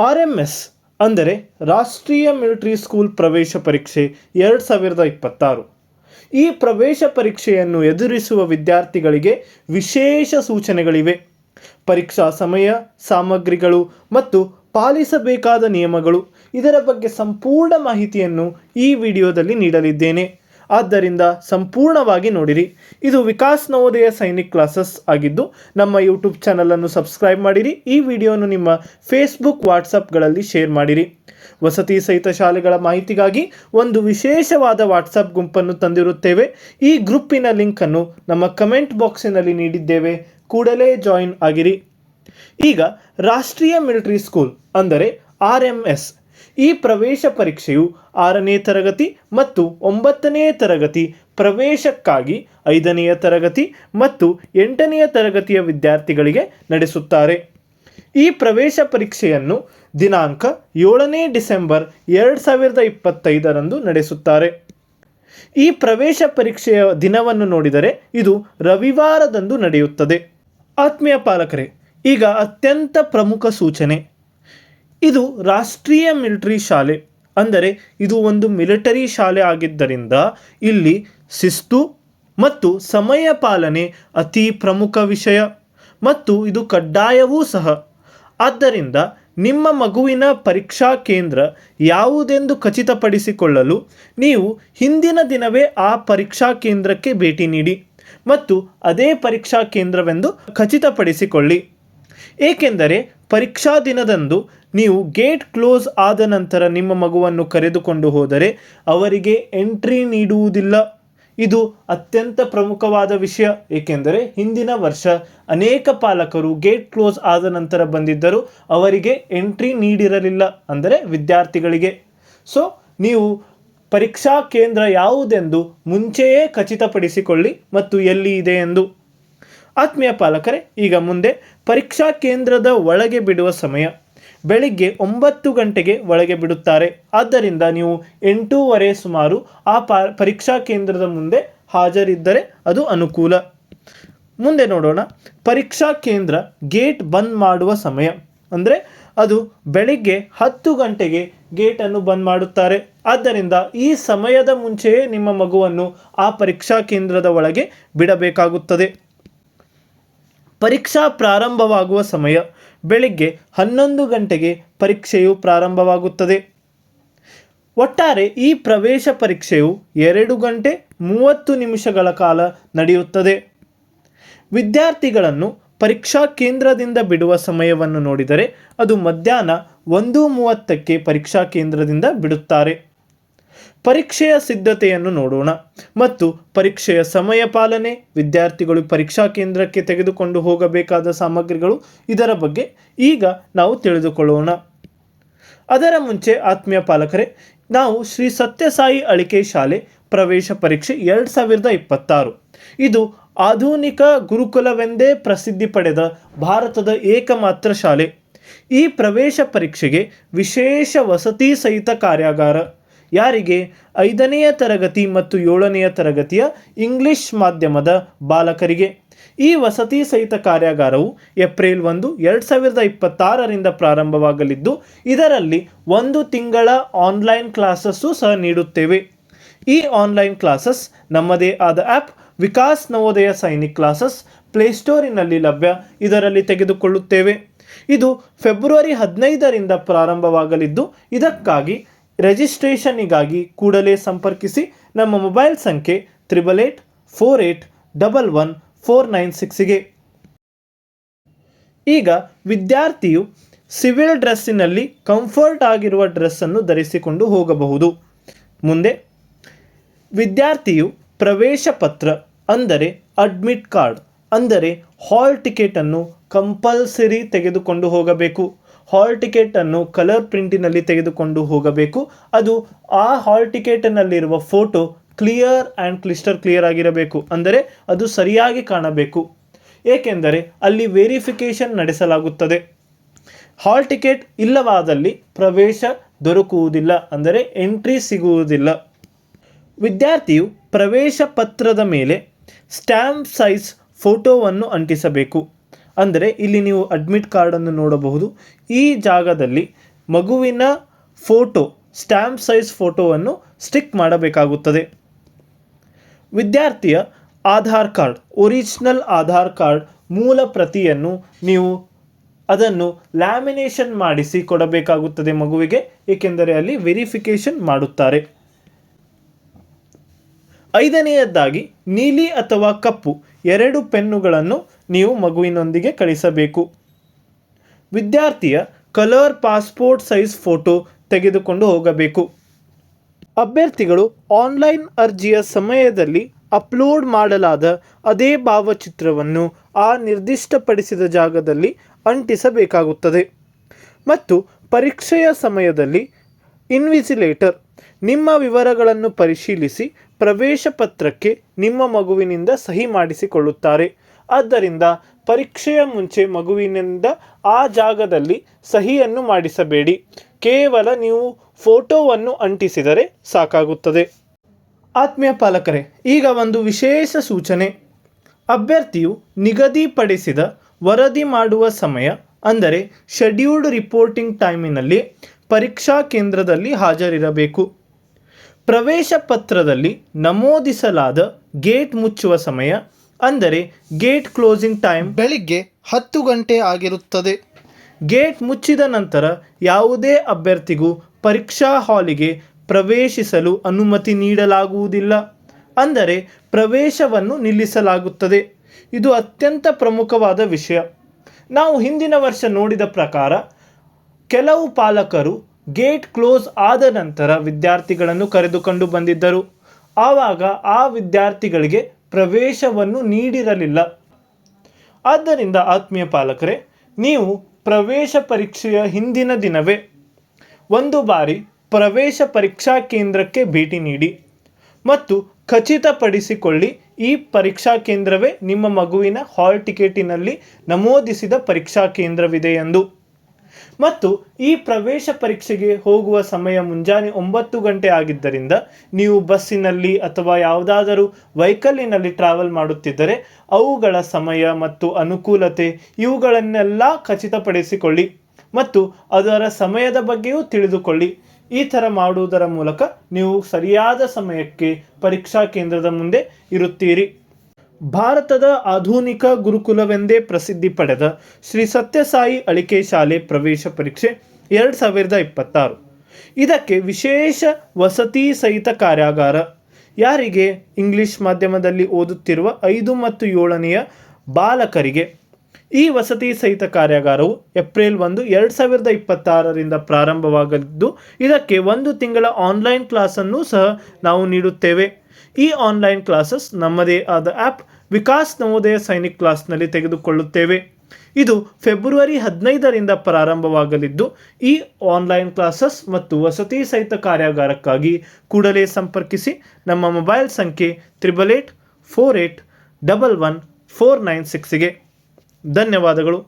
R M S ಅಂದರೆ ರಾಷ್ಟ್ರೀಯ military school ಪ್ರವೇಶ ಪರೀಕ್ಷೆ ಎರಡು ಸಾವಿರದ ಇಪ್ಪತ್ತಾರು. ಈ ಪ್ರವೇಶ ಪರೀಕ್ಷೆಯನ್ನು ಎದುರಿಸುವ ವಿದ್ಯಾರ್ಥಿಗಳಿಗೆ ವಿಶೇಷ ಸೂಚನೆಗಳಿವೆ. ಪರೀಕ್ಷಾ ಸಮಯ, ಸಾಮಗ್ರಿಗಳು ಮತ್ತು ಪಾಲಿಸಬೇಕಾದ ನಿಯಮಗಳು. ಇದರ ಬಗ್ಗೆ ಸಂಪೂರ್ಣ ಮಾಹಿತಿಯನ್ನು ಈ ವಿಡಿಯೋದಲ್ಲಿ ನೀಡಲಿದ್ದೇನೆ. ಆದ್ದರಿಂದ ಸಂಪೂರ್ಣವಾಗಿ ನೋಡಿರಿ. ಇದು ವಿಕಾಸ್ ನವೋದಯ ಸೈನಿಕ್ ಕ್ಲಾಸಸ್ ಆಗಿದ್ದು, ನಮ್ಮ ಯೂಟ್ಯೂಬ್ ಚಾನಲನ್ನು ಸಬ್ಸ್ಕ್ರೈಬ್ ಮಾಡಿರಿ. ಈ ವಿಡಿಯೋನು ನಿಮ್ಮ ಫೇಸ್ಬುಕ್ ವಾಟ್ಸಪ್ಗಳಲ್ಲಿ ಶೇರ್ ಮಾಡಿರಿ. ವಸತಿ ಸಹಿತ ಶಾಲೆಗಳ ಮಾಹಿತಿಗಾಗಿ ಒಂದು ವಿಶೇಷವಾದ ವಾಟ್ಸಪ್ ಗುಂಪನ್ನು ತಂದಿರುತ್ತೇವೆ. ಈ ಗ್ರೂಪಿನ ಲಿಂಕನ್ನು ನಮ್ಮ ಕಮೆಂಟ್ ಬಾಕ್ಸಿನಲ್ಲಿ ನೀಡಿದ್ದೇವೆ. ಕೂಡಲೇ ಜಾಯಿನ್ ಆಗಿರಿ. ಈಗ ರಾಷ್ಟ್ರೀಯ ಮಿಲಿಟರಿ ಸ್ಕೂಲ್ ಅಂದರೆ ಆರ್ ಎಂ ಎಸ್ ಈ ಪ್ರವೇಶ ಪರೀಕ್ಷೆಯು ಆರನೇ ತರಗತಿ ಮತ್ತು ಒಂಬತ್ತನೇ ತರಗತಿ ಪ್ರವೇಶಕ್ಕಾಗಿ ಐದನೆಯ ತರಗತಿ ಮತ್ತು ಎಂಟನೆಯ ತರಗತಿಯ ವಿದ್ಯಾರ್ಥಿಗಳಿಗೆ ನಡೆಸುತ್ತಾರೆ. ಈ ಪ್ರವೇಶ ಪರೀಕ್ಷೆಯನ್ನು ದಿನಾಂಕ ಏಳನೇ ಡಿಸೆಂಬರ್ ಎರಡು ಸಾವಿರದ ಇಪ್ಪತ್ತೈದರಂದು ನಡೆಸುತ್ತಾರೆ. ಈ ಪ್ರವೇಶ ಪರೀಕ್ಷೆಯ ದಿನವನ್ನು ನೋಡಿದರೆ ಇದು ರವಿವಾರದಂದು ನಡೆಯುತ್ತದೆ. ಆತ್ಮೀಯ ಪಾಲಕರೇ, ಈಗ ಅತ್ಯಂತ ಪ್ರಮುಖ ಸೂಚನೆ. ಇದು ರಾಷ್ಟ್ರೀಯ ಮಿಲಿಟರಿ ಶಾಲೆ, ಅಂದರೆ ಇದು ಒಂದು ಮಿಲಿಟರಿ ಶಾಲೆ ಆಗಿದ್ದರಿಂದ ಇಲ್ಲಿ ಶಿಸ್ತು ಮತ್ತು ಸಮಯ ಪಾಲನೆ ಅತಿ ಪ್ರಮುಖ ವಿಷಯ ಮತ್ತು ಇದು ಕಡ್ಡಾಯವೂ ಸಹ. ಆದ್ದರಿಂದ ನಿಮ್ಮ ಮಗುವಿನ ಪರೀಕ್ಷಾ ಕೇಂದ್ರ ಯಾವುದೆಂದು ಖಚಿತಪಡಿಸಿಕೊಳ್ಳಲು ನೀವು ಹಿಂದಿನ ದಿನವೇ ಆ ಪರೀಕ್ಷಾ ಕೇಂದ್ರಕ್ಕೆ ಭೇಟಿ ನೀಡಿ ಮತ್ತು ಅದೇ ಪರೀಕ್ಷಾ ಕೇಂದ್ರವೆಂದು ಖಚಿತಪಡಿಸಿಕೊಳ್ಳಿ. ಏಕೆಂದರೆ ಪರೀಕ್ಷಾ ದಿನದಂದು ನೀವು ಗೇಟ್ ಕ್ಲೋಸ್ ಆದ ನಂತರ ನಿಮ್ಮ ಮಗುವನ್ನು ಕರೆದುಕೊಂಡು ಹೋದರೆ ಅವರಿಗೆ ಎಂಟ್ರಿ ನೀಡುವುದಿಲ್ಲ. ಇದು ಅತ್ಯಂತ ಪ್ರಮುಖವಾದ ವಿಷಯ, ಏಕೆಂದರೆ ಹಿಂದಿನ ವರ್ಷ ಅನೇಕ ಪಾಲಕರು ಗೇಟ್ ಕ್ಲೋಸ್ ಆದ ನಂತರ ಬಂದಿದ್ದರು ಅವರಿಗೆ ಎಂಟ್ರಿ ನೀಡಿರಲಿಲ್ಲ, ಅಂದರೆ ವಿದ್ಯಾರ್ಥಿಗಳಿಗೆ. ಸೊ, ನೀವು ಪರೀಕ್ಷಾ ಕೇಂದ್ರ ಯಾವುದೆಂದು ಮುಂಚೆಯೇ ಖಚಿತಪಡಿಸಿಕೊಳ್ಳಿ ಮತ್ತು ಎಲ್ಲಿ ಇದೆ ಎಂದು. ಆತ್ಮೀಯ ಪಾಲಕರೇ, ಈಗ ಮುಂದೆ ಪರೀಕ್ಷಾ ಕೇಂದ್ರದ ಒಳಗೆ ಬಿಡುವ ಸಮಯ. ಬೆಳಿಗ್ಗೆ ಒಂಬತ್ತು ಗಂಟೆಗೆ ಒಳಗೆ ಬಿಡುತ್ತಾರೆ. ಆದ್ದರಿಂದ ನೀವು ಎಂಟೂವರೆ ಸುಮಾರು ಆ ಪರೀಕ್ಷಾ ಕೇಂದ್ರದ ಮುಂದೆ ಹಾಜರಿದ್ದರೆ ಅದು ಅನುಕೂಲ. ಮುಂದೆ ನೋಡೋಣ. ಪರೀಕ್ಷಾ ಕೇಂದ್ರ ಗೇಟ್ ಬಂದ್ ಮಾಡುವ ಸಮಯ. ಅಂದರೆ ಅದು ಬೆಳಿಗ್ಗೆ ಹತ್ತು ಗಂಟೆಗೆ ಗೇಟನ್ನು ಬಂದ್ ಮಾಡುತ್ತಾರೆ. ಆದ್ದರಿಂದ ಈ ಸಮಯದ ಮುಂಚೆಯೇ ನಿಮ್ಮ ಮಗುವನ್ನು ಆ ಪರೀಕ್ಷಾ ಕೇಂದ್ರದ ಒಳಗೆ ಬಿಡಬೇಕಾಗುತ್ತದೆ. ಪರೀಕ್ಷಾ ಪ್ರಾರಂಭವಾಗುವ ಸಮಯ. ಬೆಳಿಗ್ಗೆ ಹನ್ನೊಂದು ಗಂಟೆಗೆ ಪರೀಕ್ಷೆಯು ಪ್ರಾರಂಭವಾಗುತ್ತದೆ. ಒಟ್ಟಾರೆ ಈ ಪ್ರವೇಶ ಪರೀಕ್ಷೆಯು ಎರಡು ಗಂಟೆ ಮೂವತ್ತು ನಿಮಿಷಗಳ ಕಾಲ ನಡೆಯುತ್ತದೆ. ವಿದ್ಯಾರ್ಥಿಗಳನ್ನು ಪರೀಕ್ಷಾ ಕೇಂದ್ರದಿಂದ ಬಿಡುವ ಸಮಯವನ್ನು ನೋಡಿದರೆ ಅದು ಮಧ್ಯಾಹ್ನ ಒಂದು ಮೂವತ್ತಕ್ಕೆ ಪರೀಕ್ಷಾ ಕೇಂದ್ರದಿಂದ ಬಿಡುತ್ತಾರೆ. ಪರೀಕ್ಷೆಯ ಸಿದ್ಧತೆಯನ್ನು ನೋಡೋಣ. ಮತ್ತು ಪರೀಕ್ಷೆಯ ಸಮಯ ಪಾಲನೆ, ವಿದ್ಯಾರ್ಥಿಗಳು ಪರೀಕ್ಷಾ ಕೇಂದ್ರಕ್ಕೆ ತೆಗೆದುಕೊಂಡು ಹೋಗಬೇಕಾದ ಸಾಮಗ್ರಿಗಳು ಇದರ ಬಗ್ಗೆ ಈಗ ನಾವು ತಿಳಿದುಕೊಳ್ಳೋಣ. ಅದರ ಮುಂಚೆ ಆತ್ಮೀಯ ಪಾಲಕರೇ, ನಾವು ಶ್ರೀ ಸತ್ಯಸಾಯಿ ಅಳಿಕೆ ಶಾಲೆ ಪ್ರವೇಶ ಪರೀಕ್ಷೆ ಎರಡು ಸಾವಿರದ ಇಪ್ಪತ್ತಾರು. ಇದು ಆಧುನಿಕ ಗುರುಕುಲವೆಂದೇ ಪ್ರಸಿದ್ಧಿ ಪಡೆದ ಭಾರತದ ಏಕಮಾತ್ರ ಶಾಲೆ. ಈ ಪ್ರವೇಶ ಪರೀಕ್ಷೆಗೆ ವಿಶೇಷ ವಸತಿ ಸಹಿತ ಕಾರ್ಯಾಗಾರ. ಯಾರಿಗೆ? ಐದನೆಯ ತರಗತಿ ಮತ್ತು ಏಳನೆಯ ತರಗತಿಯ ಇಂಗ್ಲಿಷ್ ಮಾಧ್ಯಮದ ಬಾಲಕರಿಗೆ. ಈ ವಸತಿ ಸಹಿತ ಕಾರ್ಯಾಗಾರವು ಏಪ್ರಿಲ್ ಒಂದು, ಎರಡು ಸಾವಿರದ ಇಪ್ಪತ್ತಾರರಿಂದ ಪ್ರಾರಂಭವಾಗಲಿದ್ದು, ಇದರಲ್ಲಿ ಒಂದು ತಿಂಗಳ ಆನ್ಲೈನ್ ಕ್ಲಾಸಸ್ಸು ಸಹ ನೀಡುತ್ತೇವೆ. ಈ ಆನ್ಲೈನ್ ಕ್ಲಾಸಸ್ ನಮ್ಮದೇ ಆದ ಆ್ಯಪ್, ವಿಕಾಸ್ ನವೋದಯ ಸೈನಿಕ್ ಕ್ಲಾಸಸ್ ಪ್ಲೇಸ್ಟೋರಿನಲ್ಲಿ ಲಭ್ಯ. ಇದರಲ್ಲಿ ತೆಗೆದುಕೊಳ್ಳುತ್ತೇವೆ. ಇದು ಫೆಬ್ರವರಿ ಹದಿನೈದರಿಂದ ಪ್ರಾರಂಭವಾಗಲಿದ್ದು, ಇದಕ್ಕಾಗಿ ರಿಜಿಸ್ಟ್ರೇಷನ್ನಿಗಾಗಿ ಕೂಡಲೇ ಸಂಪರ್ಕಿಸಿ ನಮ್ಮ ಮೊಬೈಲ್ ಸಂಖ್ಯೆ triple eight, four eight, double one, four nine ಸಿಕ್ಸ್ಗೆ ಈಗ ವಿದ್ಯಾರ್ಥಿಯು ಸಿವಿಲ್ ಡ್ರೆಸ್ಸಿನಲ್ಲಿ ಕಂಫರ್ಟ್ ಆಗಿರುವ ಡ್ರೆಸ್ಸನ್ನು ಧರಿಸಿಕೊಂಡು ಹೋಗಬಹುದು. ಮುಂದೆ, ವಿದ್ಯಾರ್ಥಿಯು ಪ್ರವೇಶ ಪತ್ರ, ಅಂದರೆ ಅಡ್ಮಿಟ್ ಕಾರ್ಡ್, ಅಂದರೆ ಹಾಲ್ ಟಿಕೆಟನ್ನು ಕಂಪಲ್ಸರಿ ತೆಗೆದುಕೊಂಡು ಹೋಗಬೇಕು. ಹಾಲ್ ಟಿಕೆಟನ್ನು ಕಲರ್ ಪ್ರಿಂಟಿನಲ್ಲಿ ತೆಗೆದುಕೊಂಡು ಹೋಗಬೇಕು. ಅದು ಆ hall ಟಿಕೆಟ್ನಲ್ಲಿರುವ photo clear and crystal clear ಆಗಿರಬೇಕು. ಅಂದರೆ ಅದು ಸರಿಯಾಗಿ ಕಾಣಬೇಕು. ಏಕೆಂದರೆ ಅಲ್ಲಿ ವೆರಿಫಿಕೇಷನ್ ನಡೆಸಲಾಗುತ್ತದೆ. ಹಾಲ್ ಟಿಕೆಟ್ ಇಲ್ಲವಾದಲ್ಲಿ ಪ್ರವೇಶ ದೊರಕುವುದಿಲ್ಲ. ಅಂದರೆ ಎಂಟ್ರಿ ಸಿಗುವುದಿಲ್ಲ. ವಿದ್ಯಾರ್ಥಿಯು ಪ್ರವೇಶ ಪತ್ರದ ಮೇಲೆ ಸ್ಟ್ಯಾಂಪ್ ಸೈಜ್ ಫೋಟೋವನ್ನು ಅಂಟಿಸಬೇಕು. ಅಂದರೆ ಇಲ್ಲಿ ನೀವು ಅಡ್ಮಿಟ್ ಕಾರ್ಡನ್ನು ನೋಡಬಹುದು. ಈ ಜಾಗದಲ್ಲಿ ಮಗುವಿನ ಫೋಟೋ ಸ್ಟ್ಯಾಂಪ್ ಸೈಜ್ ಫೋಟೋವನ್ನು ಸ್ಟಿಕ್ ಮಾಡಬೇಕಾಗುತ್ತದೆ. ವಿದ್ಯಾರ್ಥಿಯ Aadhaar card original Aadhaar card ಮೂಲ ಪ್ರತಿಯನ್ನು ನೀವು ಅದನ್ನು ಲ್ಯಾಮಿನೇಷನ್ ಮಾಡಿಸಿ ಕೊಡಬೇಕಾಗುತ್ತದೆ ಮಗುವಿಗೆ, ಏಕೆಂದರೆ ಅಲ್ಲಿ ವೆರಿಫಿಕೇಷನ್ ಮಾಡುತ್ತಾರೆ. ಐದನೆಯದ್ದಾಗಿ, ನೀಲಿ ಅಥವಾ ಕಪ್ಪು ಎರಡು ಪೆನ್ನುಗಳನ್ನು ನೀವು ಮಗುವಿನೊಂದಿಗೆ ಕಳಿಸಬೇಕು. ವಿದ್ಯಾರ್ಥಿಯ ಕಲರ್ ಪಾಸ್ಪೋರ್ಟ್ ಸೈಜ್ ಫೋಟೋ ತೆಗೆದುಕೊಂಡು ಹೋಗಬೇಕು. ಅಭ್ಯರ್ಥಿಗಳು ಆನ್ಲೈನ್ ಅರ್ಜಿಯ ಸಮಯದಲ್ಲಿ ಅಪ್ಲೋಡ್ ಮಾಡಲಾದ ಅದೇ ಭಾವಚಿತ್ರವನ್ನು ಆ ನಿರ್ದಿಷ್ಟಪಡಿಸಿದ ಜಾಗದಲ್ಲಿ ಅಂಟಿಸಬೇಕಾಗುತ್ತದೆ. ಮತ್ತು ಪರೀಕ್ಷೆಯ ಸಮಯದಲ್ಲಿ ಇನ್ವಿಸಿಲೇಟರ್ ನಿಮ್ಮ ವಿವರಗಳನ್ನು ಪರಿಶೀಲಿಸಿ ಪ್ರವೇಶ ಪತ್ರಕ್ಕೆ ನಿಮ್ಮ ಮಗುವಿನಿಂದ ಸಹಿ ಮಾಡಿಸಿಕೊಳ್ಳುತ್ತಾರೆ. ಆದ್ದರಿಂದ ಪರೀಕ್ಷೆಯ ಮುಂಚೆ ಮಗುವಿನಿಂದ ಆ ಜಾಗದಲ್ಲಿ ಸಹಿಯನ್ನು ಮಾಡಿಸಬೇಡಿ. ಕೇವಲ ನೀವು ಫೋಟೋವನ್ನು ಅಂಟಿಸಿದರೆ ಸಾಕಾಗುತ್ತದೆ. ಆತ್ಮೀಯ ಪಾಲಕರೇ, ಈಗ ಒಂದು ವಿಶೇಷ ಸೂಚನೆ. ಅಭ್ಯರ್ಥಿಯು ನಿಗದಿಪಡಿಸಿದ ವರದಿ ಮಾಡುವ ಸಮಯ, ಅಂದರೆ ಶೆಡ್ಯೂಲ್ಡ್ ರಿಪೋರ್ಟಿಂಗ್ ಟೈಮಿನಲ್ಲಿ ಪರೀಕ್ಷಾ ಕೇಂದ್ರದಲ್ಲಿ ಹಾಜರಿರಬೇಕು. ಪ್ರವೇಶ ಪತ್ರದಲ್ಲಿ ನಮೂದಿಸಲಾದ ಗೇಟ್ ಮುಚ್ಚುವ ಸಮಯ ಅಂದರೆ ಗೇಟ್ ಕ್ಲೋಸಿಂಗ್ ಟೈಮ್ ಬೆಳಿಗ್ಗೆ ಹತ್ತು ಗಂಟೆ ಆಗಿರುತ್ತದೆ. ಗೇಟ್ ಮುಚ್ಚಿದ ನಂತರ ಯಾವುದೇ ಅಭ್ಯರ್ಥಿಗೂ ಪರೀಕ್ಷಾ ಹಾಲಿಗೆ ಪ್ರವೇಶಿಸಲು ಅನುಮತಿ ನೀಡಲಾಗುವುದಿಲ್ಲ. ಅಂದರೆ ಪ್ರವೇಶವನ್ನು ನಿಲ್ಲಿಸಲಾಗುತ್ತದೆ. ಇದು ಅತ್ಯಂತ ಪ್ರಮುಖವಾದ ವಿಷಯ. ನಾವು ಹಿಂದಿನ ವರ್ಷ ನೋಡಿದ ಪ್ರಕಾರ ಕೆಲವು ಪಾಲಕರು ಗೇಟ್ ಕ್ಲೋಸ್ ಆದ ನಂತರ ವಿದ್ಯಾರ್ಥಿಗಳನ್ನು ಕರೆದುಕೊಂಡು ಬಂದಿದ್ದರು. ಆವಾಗ ಆ ವಿದ್ಯಾರ್ಥಿಗಳಿಗೆ ಪ್ರವೇಶವನ್ನು ನೀಡಿರಲಿಲ್ಲ. ಆದ್ದರಿಂದ ಆತ್ಮೀಯ ಪಾಲಕರೇ, ನೀವು ಪ್ರವೇಶ ಪರೀಕ್ಷೆಯ ಹಿಂದಿನ ದಿನವೇ ಒಂದು ಬಾರಿ ಪ್ರವೇಶ ಪರೀಕ್ಷಾ ಕೇಂದ್ರಕ್ಕೆ ಭೇಟಿ ನೀಡಿ ಮತ್ತು ಖಚಿತಪಡಿಸಿಕೊಳ್ಳಿ ಈ ಪರೀಕ್ಷಾ ಕೇಂದ್ರವೇ ನಿಮ್ಮ ಮಗುವಿನ ಹಾಲ್ ಟಿಕೆಟಿನಲ್ಲಿ ನಮೂದಿಸಿದ ಪರೀಕ್ಷಾ ಕೇಂದ್ರವಿದೆ ಎಂದು. ಮತ್ತು ಈ ಪ್ರವೇಶ ಪರೀಕ್ಷೆಗೆ ಹೋಗುವ ಸಮಯ ಮುಂಜಾನೆ ಒಂಬತ್ತು ಗಂಟೆ ಆಗಿದ್ದರಿಂದ ನೀವು ಬಸ್ಸಿನಲ್ಲಿ ಅಥವಾ ಯಾವುದಾದರೂ ವೆಹಿಕಲ್ಲಿನಲ್ಲಿ ಟ್ರಾವೆಲ್ ಮಾಡುತ್ತಿದ್ದರೆ ಅವುಗಳ ಸಮಯ ಮತ್ತು ಅನುಕೂಲತೆ ಇವುಗಳನ್ನೆಲ್ಲ ಖಚಿತಪಡಿಸಿಕೊಳ್ಳಿ ಮತ್ತು ಅದರ ಸಮಯದ ಬಗ್ಗೆಯೂ ತಿಳಿದುಕೊಳ್ಳಿ. ಈ ಥರ ಮಾಡುವುದರ ಮೂಲಕ ನೀವು ಸರಿಯಾದ ಸಮಯಕ್ಕೆ ಪರೀಕ್ಷಾ ಕೇಂದ್ರದ ಮುಂದೆ ಇರುತ್ತೀರಿ. ಭಾರತದ ಆಧುನಿಕ ಗುರುಕುಲವೆಂದೇ ಪ್ರಸಿದ್ಧಿ ಪಡೆದ ಶ್ರೀ ಸತ್ಯಸಾಯಿ ಅಳಿಕೆ ಶಾಲೆ ಪ್ರವೇಶ ಪರೀಕ್ಷೆ ಎರಡು ಸಾವಿರದ ಇಪ್ಪತ್ತಾರು. ಇದಕ್ಕೆ ವಿಶೇಷ ವಸತಿ ಸಹಿತ ಕಾರ್ಯಾಗಾರ. ಯಾರಿಗೆ? ಇಂಗ್ಲಿಷ್ ಮಾಧ್ಯಮದಲ್ಲಿ ಓದುತ್ತಿರುವ ಐದು ಮತ್ತು ಏಳನೆಯ ಬಾಲಕರಿಗೆ. ಈ ವಸತಿ ಸಹಿತ ಕಾರ್ಯಾಗಾರವು ಏಪ್ರಿಲ್ ಒಂದು, ಎರಡು ಸಾವಿರದ ಇಪ್ಪತ್ತಾರರಿಂದ ಪ್ರಾರಂಭವಾಗಲಿದ್ದು, ಇದಕ್ಕೆ ಒಂದು ತಿಂಗಳ ಆನ್ಲೈನ್ ಕ್ಲಾಸನ್ನು ಸಹ ನಾವು ನೀಡುತ್ತೇವೆ. ಈ ಆನ್ಲೈನ್ ಕ್ಲಾಸಸ್ ನಮ್ಮದೇ ಆದ ಆ್ಯಪ್ ವಿಕಾಸ್ ನವೋದಯ ಸೈನಿಕ್ ಕ್ಲಾಸ್ನಲ್ಲಿ ತೆಗೆದುಕೊಳ್ಳುತ್ತೇವೆ. ಇದು ಫೆಬ್ರವರಿ ಹದಿನೈದರಿಂದ ಪ್ರಾರಂಭವಾಗಲಿದ್ದು, ಈ ಆನ್ಲೈನ್ ಕ್ಲಾಸಸ್ ಮತ್ತು ವಸತಿ ಸಹಿತ ಕಾರ್ಯಾಗಾರಕ್ಕಾಗಿ ಕೂಡಲೇ ಸಂಪರ್ಕಿಸಿ ನಮ್ಮ ಮೊಬೈಲ್ ಸಂಖ್ಯೆ triple eight four eight double one four nine ಸಿಕ್ಸ್ಗೆ ಧನ್ಯವಾದಗಳು.